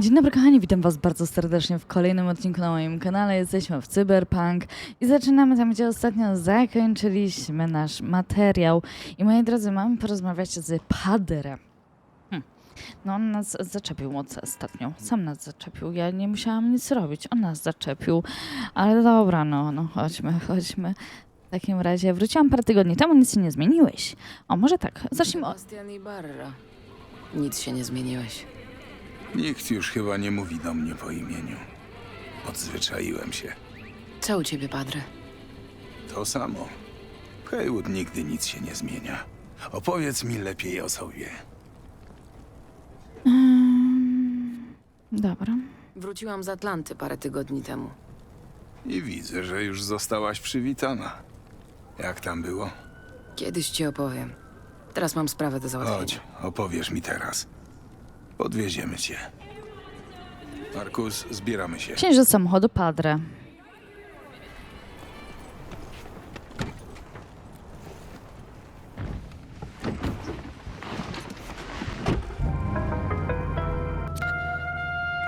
Dzień dobry kochani, witam was bardzo serdecznie w kolejnym odcinku na moim kanale. Jesteśmy w Cyberpunk i zaczynamy tam, gdzie ostatnio zakończyliśmy nasz materiał. I moi drodzy, mamy porozmawiać z Padrem. Hm. No on nas zaczepił moc ostatnio. Sam nas zaczepił. Ja nie musiałam nic robić. On nas zaczepił. Ale dobra, no, no chodźmy, chodźmy. W takim razie wróciłam parę tygodni temu, nic się nie zmieniłeś. O, może tak, zacznijmy od... Nic się nie zmieniłeś. Nikt już chyba nie mówi do mnie po imieniu. Odzwyczaiłem się. Co u ciebie, Padre? To samo. W Haywood nigdy nic się nie zmienia. Opowiedz mi lepiej o sobie. Mm, dobra. Wróciłam z Atlanty parę tygodni temu. I widzę, że już zostałaś przywitana. Jak tam było? Kiedyś ci opowiem. Teraz mam sprawę do załatwienia. Chodź, opowiesz mi teraz. Podwieziemy cię. Markus, zbieramy się. Księżyc samochodu Padre.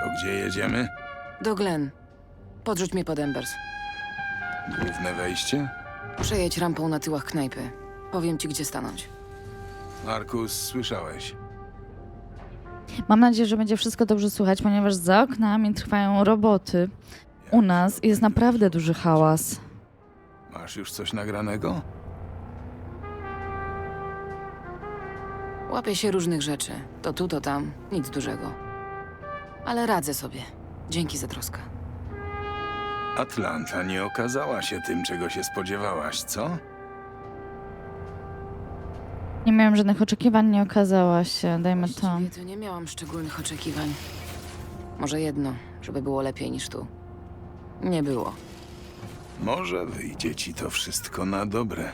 To gdzie jedziemy? Do Glen. Podrzuć mnie pod Embers. Główne wejście? Przejedź rampą na tyłach knajpy. Powiem ci, gdzie stanąć. Markus, słyszałeś. Mam nadzieję, że będzie wszystko dobrze słychać, ponieważ za oknami trwają roboty. U nas jest naprawdę duży hałas. Masz już coś nagranego? Łapię się różnych rzeczy. To tu, to tam. Nic dużego. Ale radzę sobie. Dzięki za troskę. Atlanta nie okazała się tym, czego się spodziewałaś, co? Nie miałem żadnych oczekiwań, nie okazała się. Dajmy to. Właściwie to nie miałam szczególnych oczekiwań. Może jedno, żeby było lepiej niż tu. Nie było. Może wyjdzie ci to wszystko na dobre.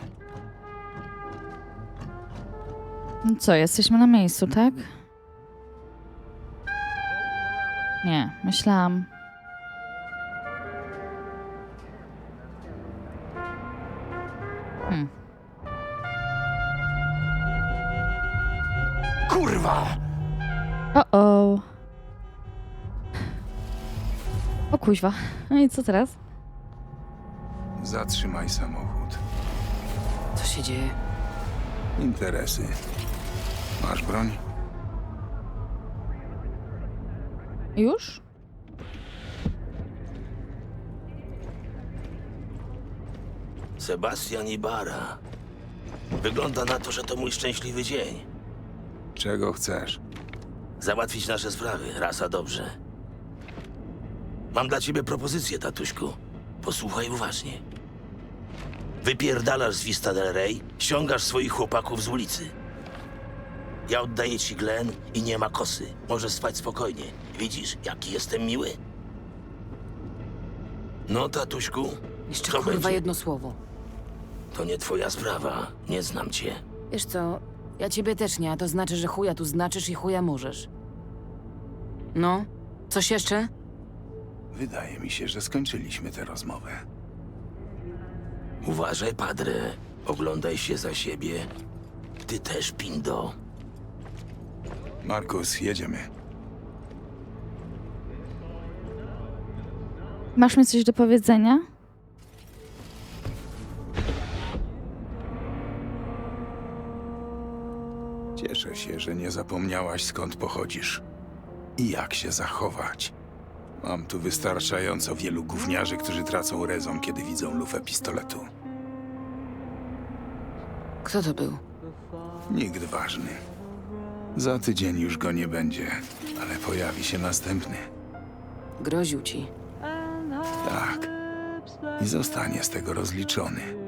No Co, jesteśmy na miejscu, tak? Nie, myślałam. Kurwa! O-o. O kuźwa. No i co teraz? Zatrzymaj samochód. Co się dzieje? Interesy. Masz broń? Już? Sebastian Ibarra. Wygląda na to, że to mój szczęśliwy dzień. Czego chcesz? Załatwić nasze sprawy, rasa dobrze. Mam dla ciebie propozycję, tatuśku. Posłuchaj uważnie. Wypierdalasz z Vista del Rey, ściągasz swoich chłopaków z ulicy. Ja oddaję ci Glen i nie ma kosy. Możesz spać spokojnie. Widzisz, jaki jestem miły? No, tatuśku, Jeszcze co kurwa będzie? jedno słowo. To nie twoja sprawa. Nie znam cię. Wiesz co, ja ciebie też nie, a to znaczy, że chuja tu znaczysz i chuja możesz. No, coś jeszcze? Wydaje mi się, że skończyliśmy tę rozmowę. Uważaj, padre. Oglądaj się za siebie. Ty też, Pindo. Markus, jedziemy. Masz mi coś do powiedzenia? Cieszę się, że nie zapomniałaś skąd pochodzisz i jak się zachować. Mam tu wystarczająco wielu gówniarzy, którzy tracą rezon, kiedy widzą lufę pistoletu. Kto to był? Nikt ważny. Za tydzień już go nie będzie, ale pojawi się następny. Groził ci. Tak. I zostanie z tego rozliczony.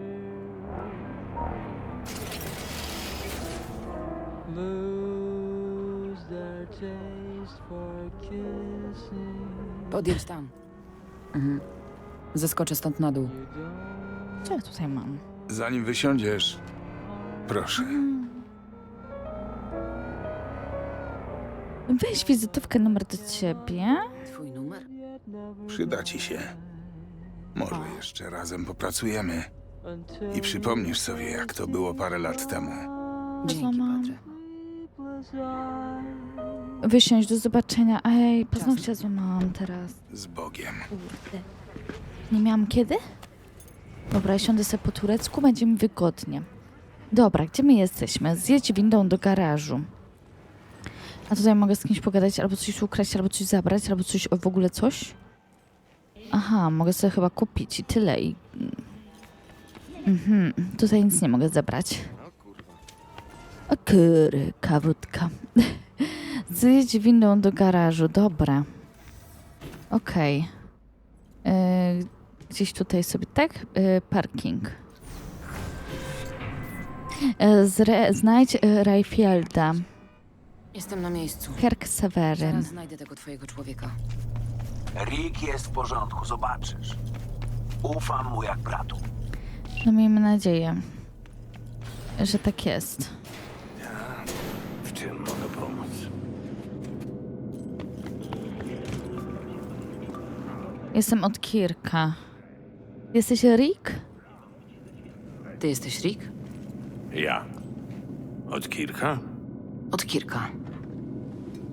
Podjedź tam. Mhm. Zeskoczę stąd na dół. Co ja tutaj mam? Zanim wysiądziesz, proszę. Weź wizytówkę numer do ciebie. Twój numer? Przyda ci się. Może jeszcze razem popracujemy i przypomnisz sobie, jak to było parę lat temu. Dzięki, mam? Patrze. Wysiąść, do zobaczenia. Ej, paznokcia złamałam teraz. Z Bogiem. Kurde. Nie miałam kiedy? Dobra, siądę sobie po turecku, będzie mi wygodnie. Dobra, gdzie my jesteśmy? Zjedź windą do garażu. A tutaj mogę z kimś pogadać, albo coś ukraść, albo coś zabrać, albo coś, w ogóle coś? Aha, mogę sobie chyba kupić i tyle. I... Mhm, tutaj nic nie mogę zabrać. O kury, kawutka. Zjedź windą do garażu, dobra. Okej. E, Gdzieś tutaj sobie, tak? E, Parking. E, Zre, znajdź e, Rayfielda. Jestem na miejscu. Kerk Seweryn. Zaraz znajdę tego twojego człowieka. Rick jest w porządku, zobaczysz. Ufam mu jak bratu. No miejmy nadzieję, że tak jest. Jestem od Kirka. Jesteś Rick? Ty jesteś Rick? Ja. Od kilka? Od Kirka.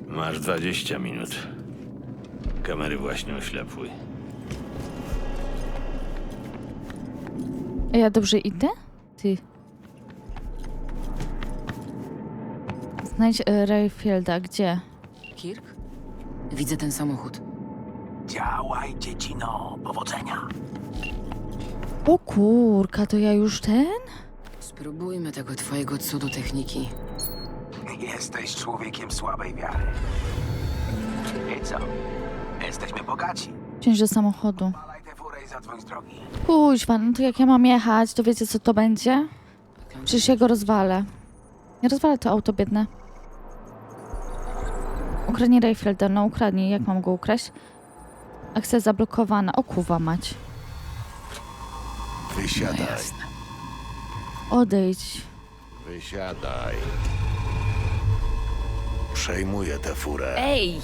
Masz 20 minut. Kamery właśnie oślepły. A ja dobrze idę? Ty. Znajdź e, Rayfielda. Gdzie? Kirk? Widzę ten samochód. Działaj, dziecino. Powodzenia. O kurka, to ja już ten? Spróbujmy tego twojego cudu techniki. Jesteś człowiekiem słabej wiary. I co? Jesteśmy bogaci. Wsiąść do samochodu. Palaj tę furę i zadzwoń z drogi. Kuźwa, no to jak ja mam jechać, to wiecie co to będzie? Przecież ja go rozwalę. Nie rozwalę to auto biedne. Ukradnij Rayfielda, no ukradnij. Jak mam go ukraść? Akcja zablokowana. O kuwa mać. Wysiadaj, Odejdź. wysiadaj. Przejmuję tę furę. Ej!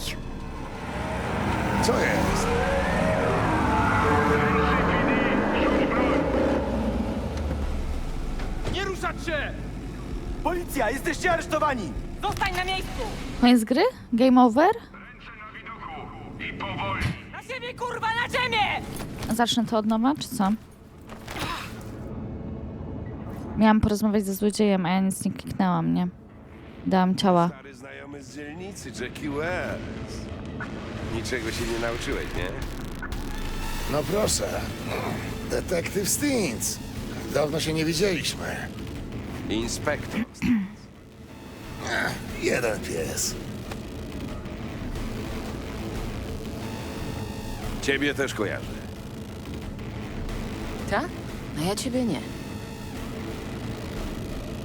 Co jest? Policja, jesteście aresztowani! Zostań na miejscu! Koniec gry? Game over? Kurwa, na ziemię! Zacznę to od nowa, czy co? Miałam porozmawiać ze złodziejem, a ja nic nie kliknęłam, nie? Dałam ciała. Stary znajomy z dzielnicy, Jackie Wells. Niczego się nie nauczyłeś, nie? No proszę. Detektyw Stins. Dawno się nie widzieliśmy. Inspektor. Jeden pies. Ciebie też kojarzę. Tak? No ja ciebie nie.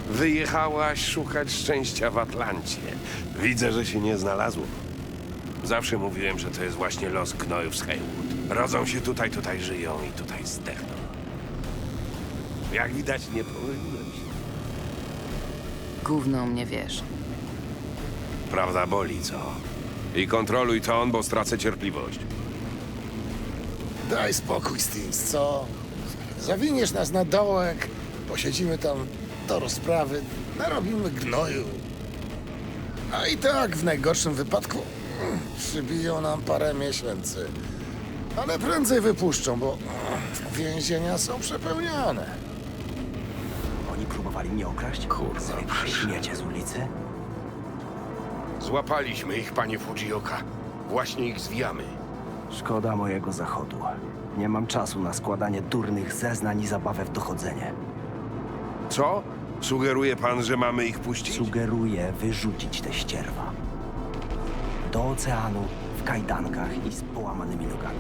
Wyjechałaś szukać szczęścia w Atlancie. Widzę, że się nie znalazło. Zawsze mówiłem, że to jest właśnie los gnojów z Haywood. Rodzą się tutaj, tutaj żyją i tutaj zdechną. Jak widać, nie pomyliłem się. Gówno o mnie wiesz. Prawda boli, co? I kontroluj ton, bo stracę cierpliwość. Daj spokój, Stins, co? Zawiniesz nas na dołek, posiedzimy tam do rozprawy, narobimy gnoju. A i tak w najgorszym wypadku mm, przybiją nam parę miesięcy. Ale prędzej wypuszczą, bo mm, więzienia są przepełnione. Oni próbowali mnie okraść? Kurwa. Śmiecie z ulicy? Złapaliśmy ich, panie Fujioka. Właśnie ich zwijamy. Szkoda mojego zachodu. Nie mam czasu na składanie durnych zeznań i zabawę w dochodzenie. Co? Sugeruje pan, że mamy ich puścić? Sugeruję wyrzucić te ścierwa. Do oceanu, w kajdankach i z połamanymi nogami.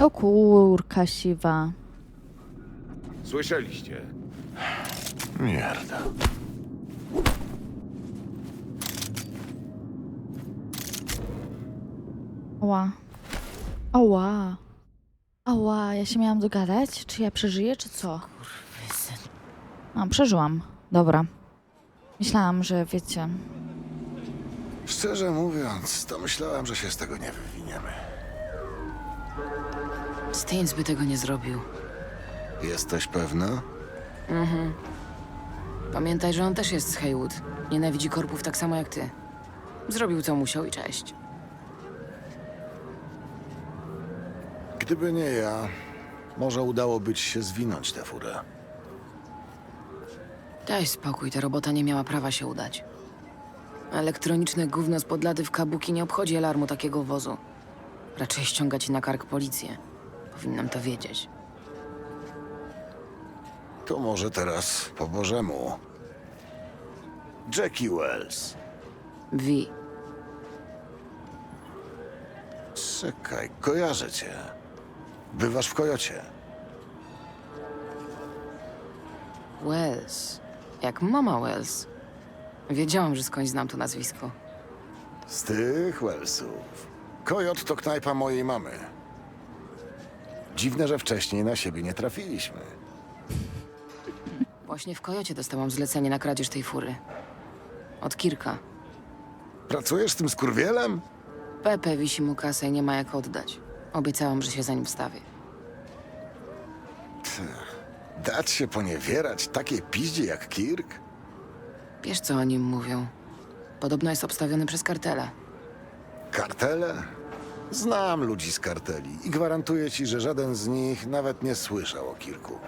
O kurka siwa. Słyszeliście? Mierda. Ała. Ała. Ała, ja się miałam dogadać? Czy ja przeżyję, czy co? A, przeżyłam. Dobra. Myślałam, że wiecie. Szczerze mówiąc, to myślałem, że się z tego nie wywiniemy. Stins by tego nie zrobił. Jesteś pewna? Pamiętaj, że on też jest z Haywood. Nienawidzi korpów tak samo jak ty. Zrobił co musiał i cześć. Gdyby nie ja, może udałoby ci się zwinąć tę furę. Daj spokój, ta robota nie miała prawa się udać. Elektroniczne gówno z podlady w kabuki nie obchodzi alarmu takiego wozu. Raczej ściąga ci na kark policję. Powinnam to wiedzieć. To może teraz po Bożemu. Jackie Wells. Wi, Czekaj, kojarzę cię. Bywasz w Kojocie. Wells. Jak mama Wells. Wiedziałam, że skądś znam to nazwisko. Z tych Wellsów. Kojot to knajpa mojej mamy. Dziwne, że wcześniej na siebie nie trafiliśmy. Właśnie w Kojocie dostałam zlecenie na kradzież tej fury. Od Kirka. Pracujesz z tym skurwielem? Pepe wisi mu kasę i nie ma jak oddać. Obiecałam, że się za nim wstawię. Dać się poniewierać takiej piździe jak Kirk? Wiesz, co o nim mówią? Podobno jest obstawiony przez kartela. Kartele? Znam ludzi z karteli i gwarantuję ci, że żaden z nich nawet nie słyszał o Kirku.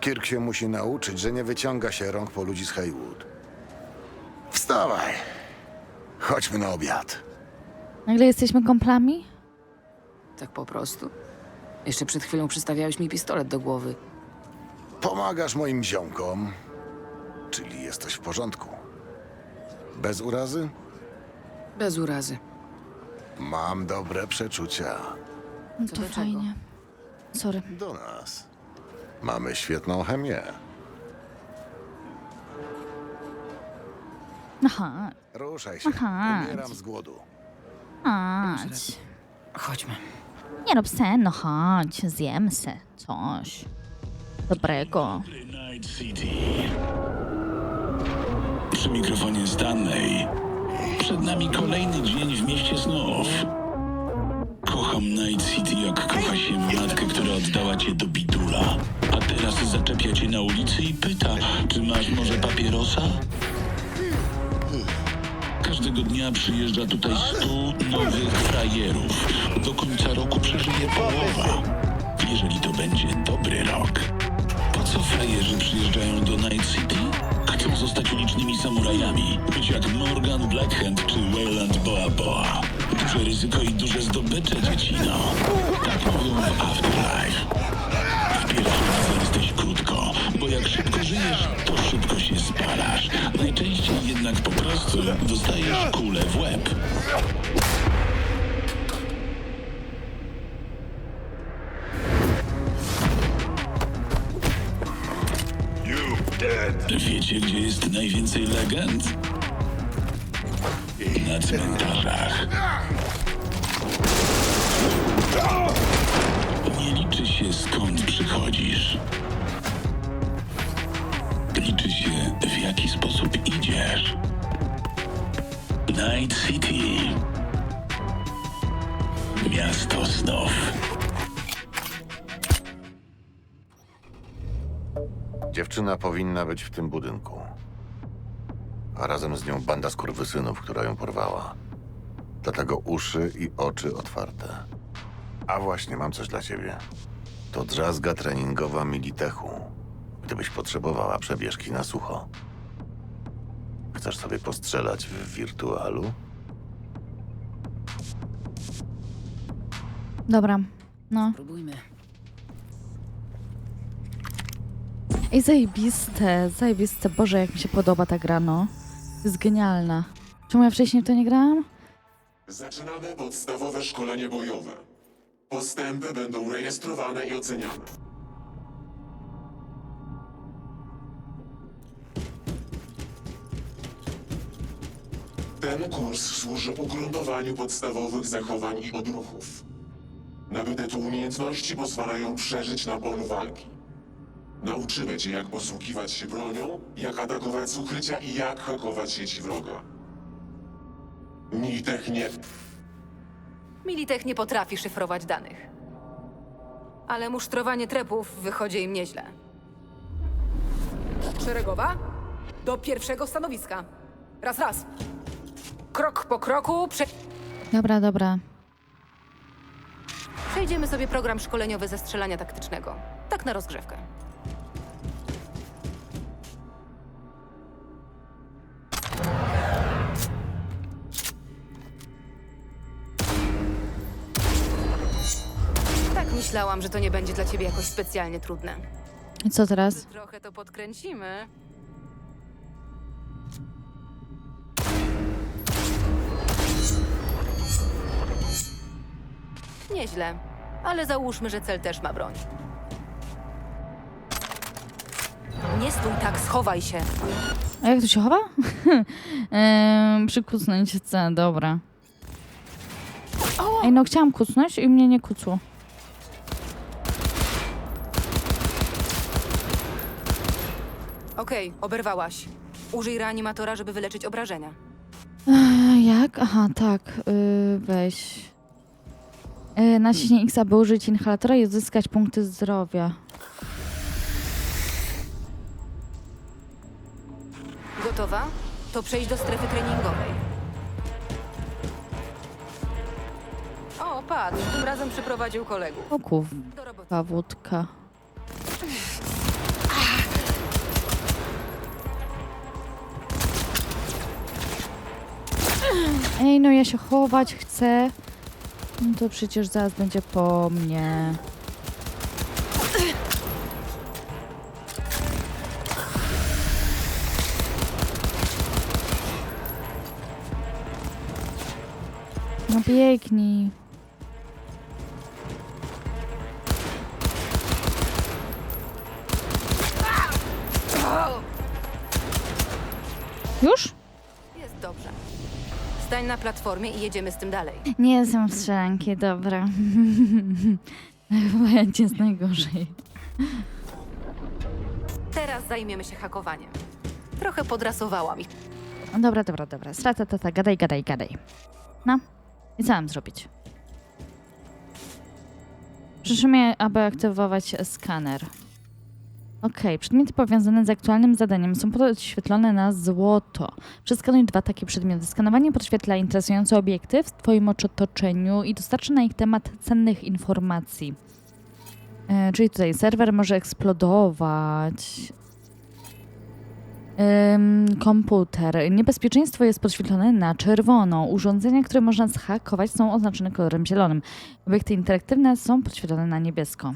Kirk się musi nauczyć, że nie wyciąga się rąk po ludzi z Haywood. Wstawaj! Chodźmy na obiad. Nagle jesteśmy komplami? Tak po prostu. Jeszcze przed chwilą przystawiałeś mi pistolet do głowy. Pomagasz moim ziomkom, czyli jesteś w porządku. Bez urazy? Bez urazy. Mam dobre przeczucia. No Co to do czego? fajnie. Sorry. Do nas. Mamy świetną chemię. Aha, Ruszaj się. Aha. Umieram z głodu. chodź. Chodźmy. Nie rób sen, no chodź, zjemy se coś dobrego. Night City. Przy mikrofonie Stanley. Przed nami kolejny dzień w mieście snów. Kocham Night City jak kocha się matkę, która oddała cię do bidula. A teraz zaczepia cię na ulicy i pyta, czy masz może papierosa? Każdego dnia przyjeżdża tutaj stu nowych frajerów. Do końca roku przeżyje połowa. Jeżeli to będzie dobry rok. Po co frajerzy przyjeżdżają do Night City? Chcą zostać ulicznymi samurajami. Być jak Morgan Blackhand czy Wayland Boa Boa. Duże ryzyko i duże zdobycze, dziecino. Tak mówią w Afterlife. W pierwszej jak szybko żyjesz, to szybko się spalasz. Najczęściej jednak po prostu dostajesz kulę w łeb. Wiecie, gdzie jest najwięcej legend? Na cmentarzach. Dziewczyna powinna być w tym budynku. A razem z nią banda skurwysynów, która ją porwała. Dlatego uszy i oczy otwarte. A właśnie, mam coś dla ciebie. To drzazga treningowa Militechu. Gdybyś potrzebowała przebieżki na sucho. Chcesz sobie postrzelać w wirtualu? Dobra, no. Próbujmy. Ej, zajebiste, zajebiste. Boże, jak mi się podoba ta gra, no. Jest genialna. Czemu ja wcześniej w to nie grałam? Zaczynamy podstawowe szkolenie bojowe. Postępy będą rejestrowane i oceniane. Ten kurs służy ugruntowaniu podstawowych zachowań i odruchów. Nabyte tu umiejętności pozwalają przeżyć na polu walki. Nauczymy cię, jak posługiwać się bronią, jak atakować z ukrycia i jak hakować sieci wroga. Militech nie Militech nie potrafi szyfrować danych. Ale musztrowanie trepów wychodzi im nieźle. Szeregowa? Do pierwszego stanowiska. Raz, raz. Krok po kroku prze... Dobra, dobra. przejdziemy sobie program szkoleniowy ze strzelania taktycznego. Tak na rozgrzewkę. Myślałam, że to nie będzie dla ciebie jakoś specjalnie trudne. I co teraz? Trochę to podkręcimy. Nieźle, ale załóżmy, że cel też ma broń. Nie stój tak, schowaj się. A jak to się chowa? eee, przykucnąć C, dobra. Ej, no chciałam kucnąć i mnie nie kucło. Okej, oberwałaś. Użyj reanimatora, żeby wyleczyć obrażenia. Eee, jak? Aha, tak. Yy, weź. Yy, naciśnij X, aby użyć inhalatora i uzyskać punkty zdrowia. Gotowa? To przejdź do strefy treningowej. O, patrz, tym razem przyprowadził kolegów. O kurwa, Do roboty. wódka. Ej, no ja się chować chcę. No to przecież zaraz będzie po mnie. No biegnij. Już? Na platformie i jedziemy z tym dalej. Nie są strzelanki, dobra. Chyba jest najgorzej. Teraz zajmiemy się hakowaniem. Trochę podrasowałam ich. Dobra, dobra, dobra. Strata, tata, gadaj, gadaj, gadaj. No. I co mam zrobić? Proszę mnie, aby aktywować skaner. Okej, przedmioty powiązane z aktualnym zadaniem są podświetlone na złoto. Przeskanuj dwa takie przedmioty. Skanowanie podświetla interesujące obiekty w Twoim otoczeniu i dostarczy na ich temat cennych informacji. E, czyli tutaj serwer może eksplodować. Komputer. Niebezpieczeństwo jest podświetlone na czerwono. Urządzenia, które można zhakować, są oznaczone kolorem zielonym. Obiekty interaktywne są podświetlone na niebiesko.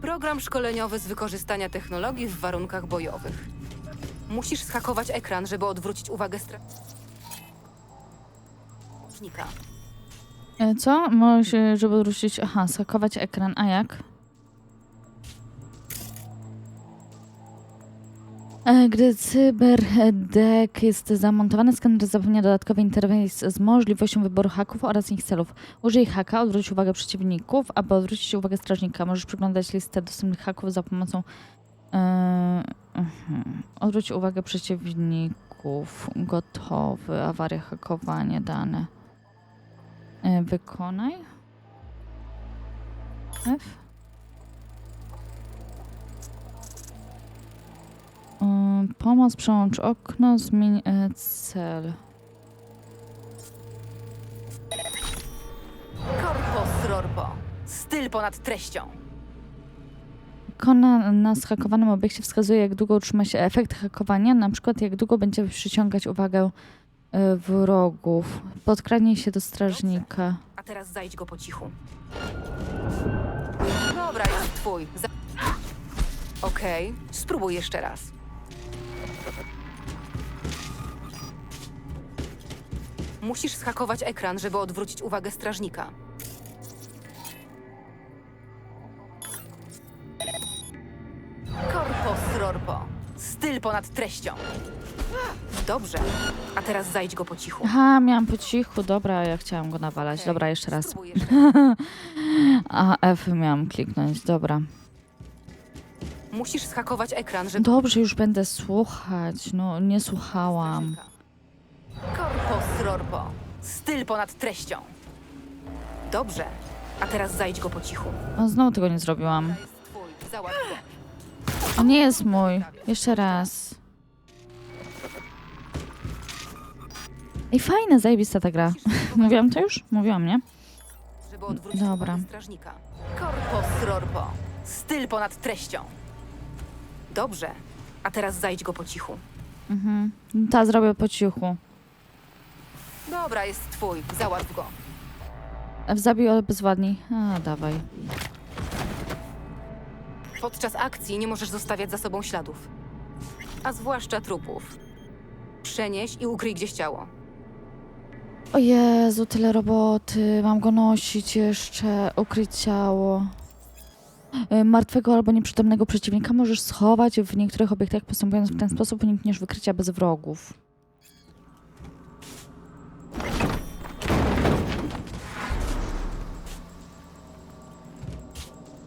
Program szkoleniowy z wykorzystania technologii w warunkach bojowych. Musisz schakować ekran, żeby odwrócić uwagę strażnika. E, Co? Może, żeby ruszyć. Aha, zhakować ekran. A jak? Gdy CyberDeck jest zamontowany, skaner zapewnia dodatkowy interfejs z możliwością wyboru haków oraz ich celów. Użyj haka, odwróć uwagę przeciwników, aby odwrócić uwagę strażnika. Możesz przeglądać listę dostępnych haków za pomocą... E, mhm. Odwróć uwagę przeciwników. Gotowy. Awaria, hakowanie, dane. E, Wykonaj. F. Pomoc, przełącz okno, zmień e, cel. Korpo srorpo. Styl ponad treścią. Ikona na zhakowanym obiekcie wskazuje, jak długo utrzyma się efekt hakowania, na przykład jak długo będzie przyciągać uwagę e, wrogów. Podkradnij się do strażnika. A teraz zajdź go po cichu. Dobra, jest twój. Za... Okej, spróbuj jeszcze raz. Musisz schakować ekran, żeby odwrócić uwagę strażnika. Korpo srorpo. Styl ponad treścią. Dobrze, a teraz zajdź go po cichu. Aha, miałam po cichu, dobra, ja chciałam go nawalać. Dobra, jeszcze raz. Spróbuj jeszcze. A F miałam kliknąć, dobra. Musisz schakować ekran, żeby... Dobrze, już będę słuchać. No, nie słuchałam. Korpo srorpo. Styl ponad treścią. Dobrze, a teraz zajdź go po cichu. O, znowu tego nie zrobiłam. Jest twój, załatw go. To nie jest mój. Jeszcze raz. Ej, fajna, zajebista ta gra. Mówiłam to już? Mówiłam, nie? Żeby odwrócić Dobra. uwagę strażnika. Styl ponad treścią. Dobrze. A teraz zajdź go po cichu. Mhm. Ta zrobię po cichu. Dobra, jest twój. Załatw go. Zabij, ale bezładniej. A, dawaj. Podczas akcji nie możesz zostawiać za sobą śladów. A zwłaszcza trupów. Przenieś i ukryj gdzieś ciało. O Jezu, tyle roboty. Mam go nosić jeszcze. Ukryć ciało. Y, Martwego albo nieprzytomnego przeciwnika możesz schować w niektórych obiektach, postępując w ten sposób unikniesz wykrycia bez wrogów.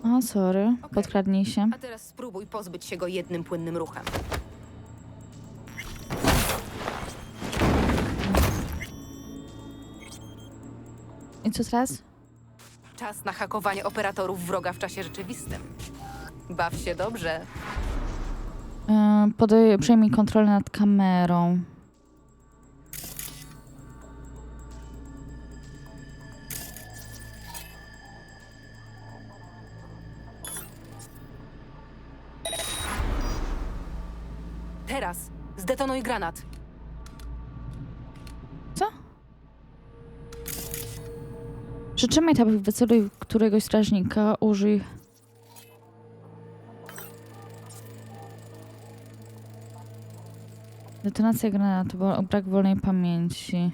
O, sorry. Okej. Podkradnij się. A teraz spróbuj pozbyć się go jednym płynnym ruchem. I co teraz? Czas na hakowanie operatorów wroga w czasie rzeczywistym. Baw się dobrze. Yy, podej- przejmij kontrolę nad kamerą. Teraz zdetonuj granat. Przytrzymaj tab, wyceluj któregoś strażnika, użyj... Detonacja granatu, brak wolnej pamięci.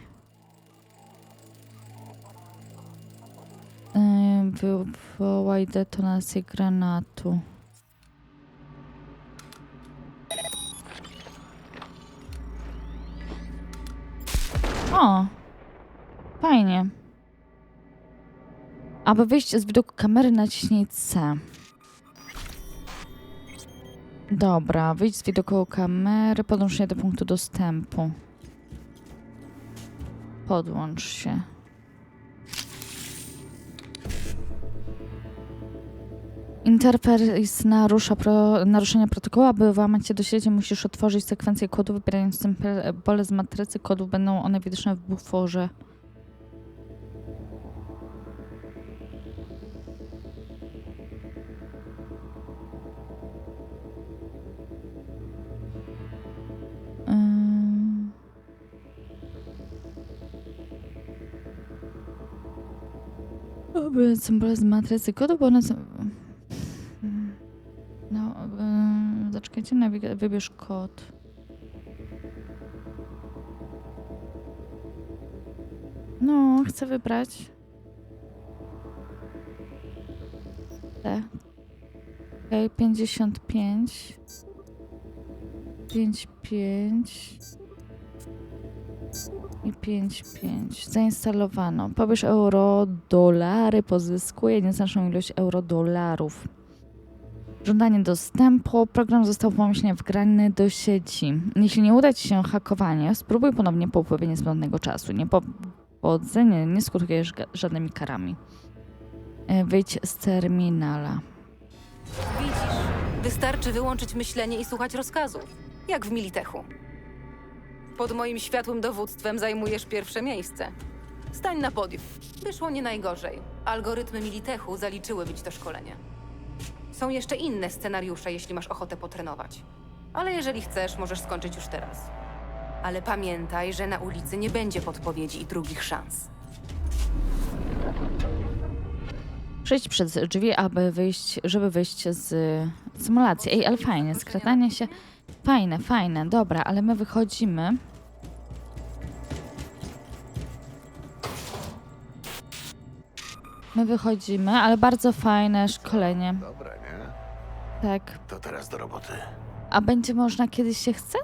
Wywołaj detonację granatu. O! Fajnie. Aby wyjść z widoku kamery, naciśnij C. Dobra, wyjdź z widoku kamery, podłącz się do punktu dostępu. Podłącz się. Interfejs narusza pro, naruszenie protokołu. Aby włamać się do sieci, musisz otworzyć sekwencję kodu, wybierając symbole z matrycy kodów. Będą one widoczne w buforze. Oby symbole z matrycy kodu, bo one są... No, ym, zaczekajcie, nawiga- wybierz kod. No, chcę wybrać. T. Okej, 55. 5, 5 i 5, 5. Zainstalowano. Pobierz euro, dolary, pozyskuje nieznaczną ilość euro, dolarów. Żądanie dostępu. Program został pomyślnie wgrany do sieci. Jeśli nie uda Ci się hakowanie, spróbuj ponownie po upływie niezbędnego czasu. Niepowodzenie nie skutkuje ża- żadnymi karami. E, Wyjdź z terminala. Widzisz, wystarczy wyłączyć myślenie i słuchać rozkazów. Jak w Militechu. Pod moim światłym dowództwem zajmujesz pierwsze miejsce. Stań na podium. Wyszło nie najgorzej. Algorytmy Militechu zaliczyłyby ci to szkolenie. Są jeszcze inne scenariusze, jeśli masz ochotę potrenować. Ale jeżeli chcesz, możesz skończyć już teraz. Ale pamiętaj, że na ulicy nie będzie podpowiedzi i drugich szans. Przejdź przez drzwi, aby wyjść, żeby wyjść z symulacji. Ej, ale fajnie, skradanie się. Fajne, fajne, dobra, ale my wychodzimy. My wychodzimy, ale bardzo fajne szkolenie. Dobra, nie? Tak. To teraz do roboty. A będzie można kiedyś się chce?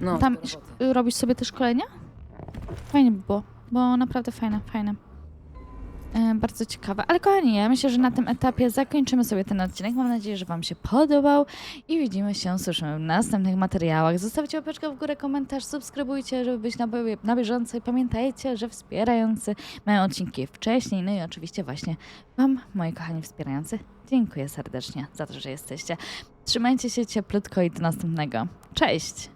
No, Tam do roboty. sz- robisz sobie te szkolenia? Fajnie by było, bo naprawdę fajne, fajne. E, bardzo ciekawe. Ale kochani, ja myślę, że na tym etapie zakończymy sobie ten odcinek. Mam nadzieję, że Wam się podobał i widzimy się, słyszymy w następnych materiałach. Zostawcie łapeczkę w górę, komentarz, subskrybujcie, żeby być na, na bieżąco i pamiętajcie, że wspierający mają odcinki wcześniej. No i oczywiście właśnie Wam, moi kochani wspierający, dziękuję serdecznie za to, że jesteście. Trzymajcie się cieplutko i do następnego. Cześć!